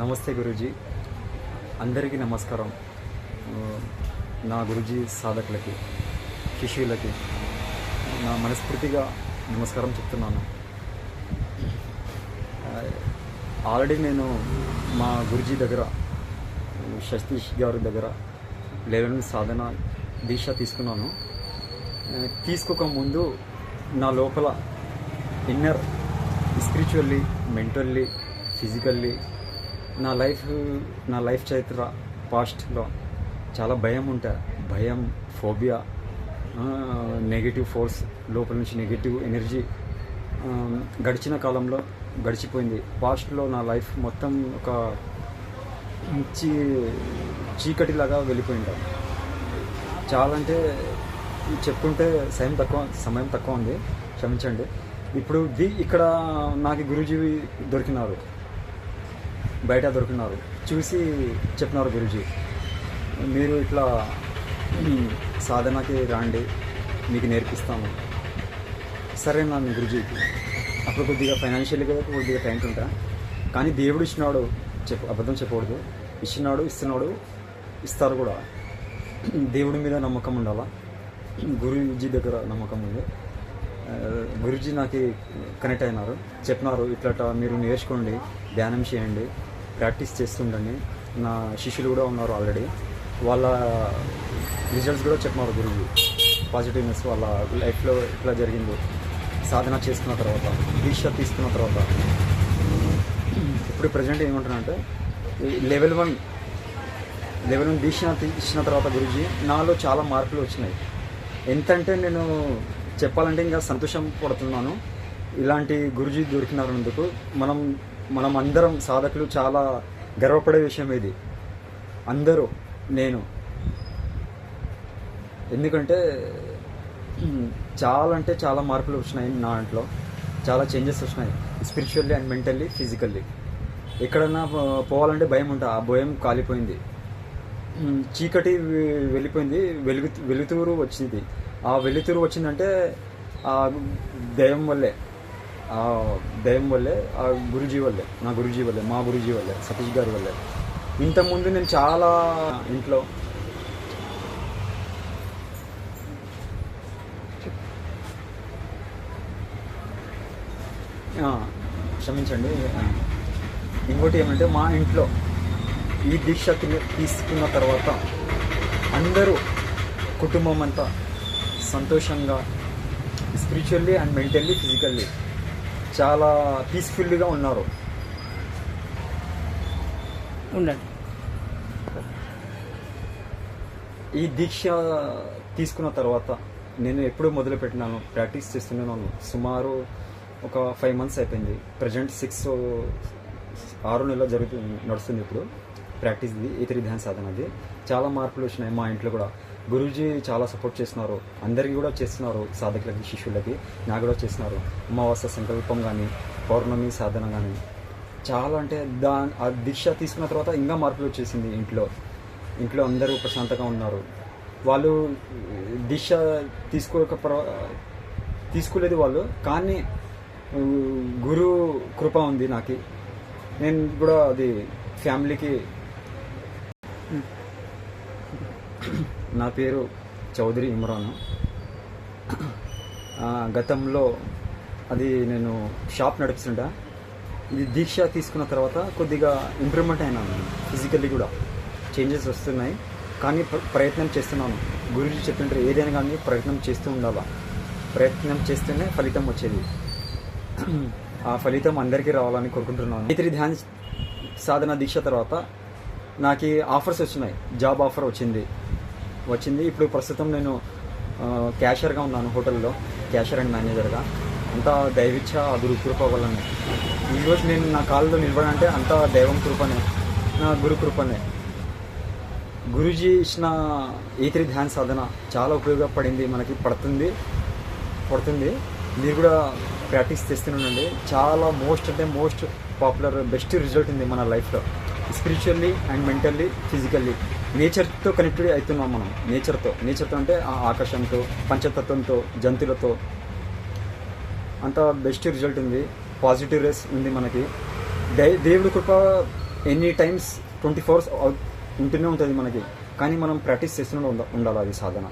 నమస్తే గురూజీ. అందరికీ నమస్కారం. నా గురూజీ సాధకులకి శిష్యులకి నా మనస్ఫూర్తిగా నమస్కారం చెప్తున్నాను. ఆల్రెడీ నేను మా గురుజీ దగ్గర సతీష్ గారి దగ్గర లెవెన్ సాధన దీక్ష తీసుకున్నాను. తీసుకోకముందు నా లోపల ఇన్నర్ స్పిరిచువల్లీ మెంటల్లీ ఫిజికల్లీ నా లైఫ్ నా లైఫ్ చరిత్ర పాస్ట్లో చాలా భయం ఉంటా భయం ఫోబియా నెగిటివ్ ఫోర్స్ లోపల నుంచి నెగిటివ్ ఎనర్జీ గడిచిన కాలంలో గడిచిపోయింది. పాస్ట్లో నా లైఫ్ మొత్తం ఒక మంచి చీకటిలాగా వెళ్ళిపోయింది. చాలా అంటే చెప్పుకుంటే సమయం తక్కువ సమయం తక్కువ ఉంది. క్షమించండి. ఇప్పుడు ది ఇక్కడ నాకు గురుజీవి దొరికినారు. బయట దొరికినారు. చూసి చెప్పినారు గురుజీ మీరు ఇట్లా సాధనకి రాండి మీకు నేర్పిస్తాను సరే నాన్న గురుజీకి? అప్పుడు కొద్దిగా ఫైనాన్షియల్గా కొద్దిగా టైం ఉంటా. కానీ దేవుడు ఇచ్చినాడు చెప్పు అబద్ధం చెప్పకూడదు. ఇచ్చినాడు ఇస్తున్నాడు ఇస్తారు కూడా. దేవుడి మీద నమ్మకం ఉండాలా? గురుజీ దగ్గర నమ్మకం ఉంది. గురుజీ నాకు కనెక్ట్ అయినారు. చెప్పినారు ఇట్లా మీరు నేర్చుకోండి ధ్యానం చేయండి. ప్రాక్టీస్ చేస్తుండని నా శిష్యులు కూడా ఉన్నారు ఆల్రెడీ. వాళ్ళ రిజల్ట్స్ కూడా చెప్పినారు గురువు. పాజిటివ్నెస్ వాళ్ళ లైఫ్లో ఎట్లా జరిగిందో. సాధన చేసుకున్న తర్వాత దీక్ష తీసుకున్న తర్వాత. ఇప్పుడు ప్రజెంట్ ఏమంటున్నానంటే లెవెల్ వన్ లెవెల్ వన్ దీక్ష ఇచ్చిన తర్వాత గురుజీ నాలో చాలా మార్పులు వచ్చినాయి. ఎంతంటే నేను చెప్పాలంటే ఇంకా సంతోషం పడుతున్నాను. ఇలాంటి గురుజీ దొరికినందుకు మనం మనం అందరం సాధకులు చాలా గర్వపడే విషయం ఇది. అందరూ నేను. ఎందుకంటే చాలా అంటే చాలా మార్పులు వచ్చినాయి నా దాంట్లో చాలా చేంజెస్ వచ్చినాయి. స్పిరిచువల్లీ అండ్ మెంటల్లీ ఫిజికల్లీ ఎక్కడన్నా పోవాలంటే భయం ఉంటా. ఆ భయం కాలిపోయింది. చీకటి వెళ్ళిపోయింది. వెలుగు వెలుతురు వచ్చింది. ఆ వెలుతురు వచ్చిందంటే ఆ దైవం వల్లే. ఆ దయం వల్లే ఆ గురుజీ వల్లే నా గురుజీ వల్లే మా గురుజీ వల్లే సతీష్ గారి వల్లే. ఇంతకుముందు నేను చాలా ఇంట్లో క్షమించండి. ఇంకోటి ఏమంటే మా ఇంట్లో ఈ దీక్ష తీసుకున్న తర్వాత అందరూ కుటుంబం అంతా సంతోషంగా స్పిరిచువల్లీ అండ్ మెంటల్లీ ఫిజికల్లీ చాలా పీస్ఫుల్గా ఉన్నారు. ఉండండి. ఈ దీక్ష తీసుకున్న తర్వాత నేను ఎప్పుడు మొదలు పెట్టినాను ప్రాక్టీస్ చేస్తున్నాను. సుమారు ఒక ఫైవ్ మంత్స్ అయిపోయింది. ప్రజెంట్ సిక్స్ ఆరు నెలలు జరుగుతుంది నడుస్తుంది ఇప్పుడు. ప్రాక్టీస్ది ఇతరి ధ్యాన సాధనది చాలా మార్పులు వచ్చినాయి మా ఇంట్లో కూడా. గురూజీ చాలా సపోర్ట్ చేస్తున్నారు. అందరికీ కూడా చేస్తున్నారు సాధకులకి శిష్యులకి. నాకు కూడా చేస్తున్నారు. అమావాస్య సంకల్పం కానీ పౌర్ణమి సాధన కానీ చాలా అంటే దా ఆ దీక్ష తీసుకున్న తర్వాత ఇంకా మార్పులు వచ్చేసింది ఇంట్లో. ఇంట్లో అందరూ ప్రశాంతంగా ఉన్నారు. వాళ్ళు దీక్ష తీసుకోక ప్ర- తీసుకోలేదు వాళ్ళు కానీ గురు కృప ఉంది నాకు. నేను కూడా అది ఫ్యామిలీకి నా పేరు చౌదరి ఇమ్రాన్. గతంలో అది నేను షాప్ నడుపుతుంటా ఇది దీక్ష తీసుకున్న తర్వాత కొద్దిగా ఇంప్రూవ్మెంట్ అయినాను ఫిజికల్లీ కూడా. చేంజెస్ వస్తున్నాయి. కానీ ప్ర- ప్రయత్నం చేస్తున్నాను. గురుజీ చెప్తుంటారు ఏదైనా కానీ ప్రయత్నం చేస్తూ ఉండాలా? ప్రయత్నం చేస్తేనే ఫలితం వచ్చేది. ఆ ఫలితం అందరికీ రావాలని కోరుకుంటున్నాను. ఇతరి ధ్యాన సాధన దీక్ష తర్వాత నాకు ఆఫర్స్ వచ్చినాయి. జాబ్ ఆఫర్ వచ్చింది. వచ్చింది. ఇప్పుడు ప్రస్తుతం నేను క్యాషియర్గా ఉన్నాను హోటల్లో క్యాషియర్ అండ్ మేనేజర్గా. అంతా దైవిచ్ఛ గురు కృప వల్లనే. ఈరోజు నేను నా కాళ్ళలో నిలబడంటే అంతా దైవం కృపనే. నా గురు కృపనే. గురుజీ ఇచ్చిన ఏత్రి ధ్యాన సాధన చాలా ఉపయోగపడింది మనకి పడుతుంది పడుతుంది. మీరు కూడా ప్రాక్టీస్ చేస్తుండండి చాలా మోస్ట్ అంటే మోస్ట్ పాపులర్ బెస్ట్ రిజల్ట్ ఉంది మన లైఫ్లో. Spiritually and mentally physically. నేచర్తో connected అవుతున్నాం మనం. నేచర్తో. నేచర్తో అంటే ఆ ఆకాశంతో పంచతత్వంతో జంతువులతో. అంత బెస్ట్ రిజల్ట్ ఉంది. పాజిటివ్ రేస్ ఉంది మనకి. దై దేవుడి కృప ఎనీ టైమ్స్ ట్వంటీ ఫోర్స్ ఉంటూనే ఉంటుంది మనకి. కానీ మనం ప్రాక్టీస్ చేస్తూనే ఉండాలి అది సాధన.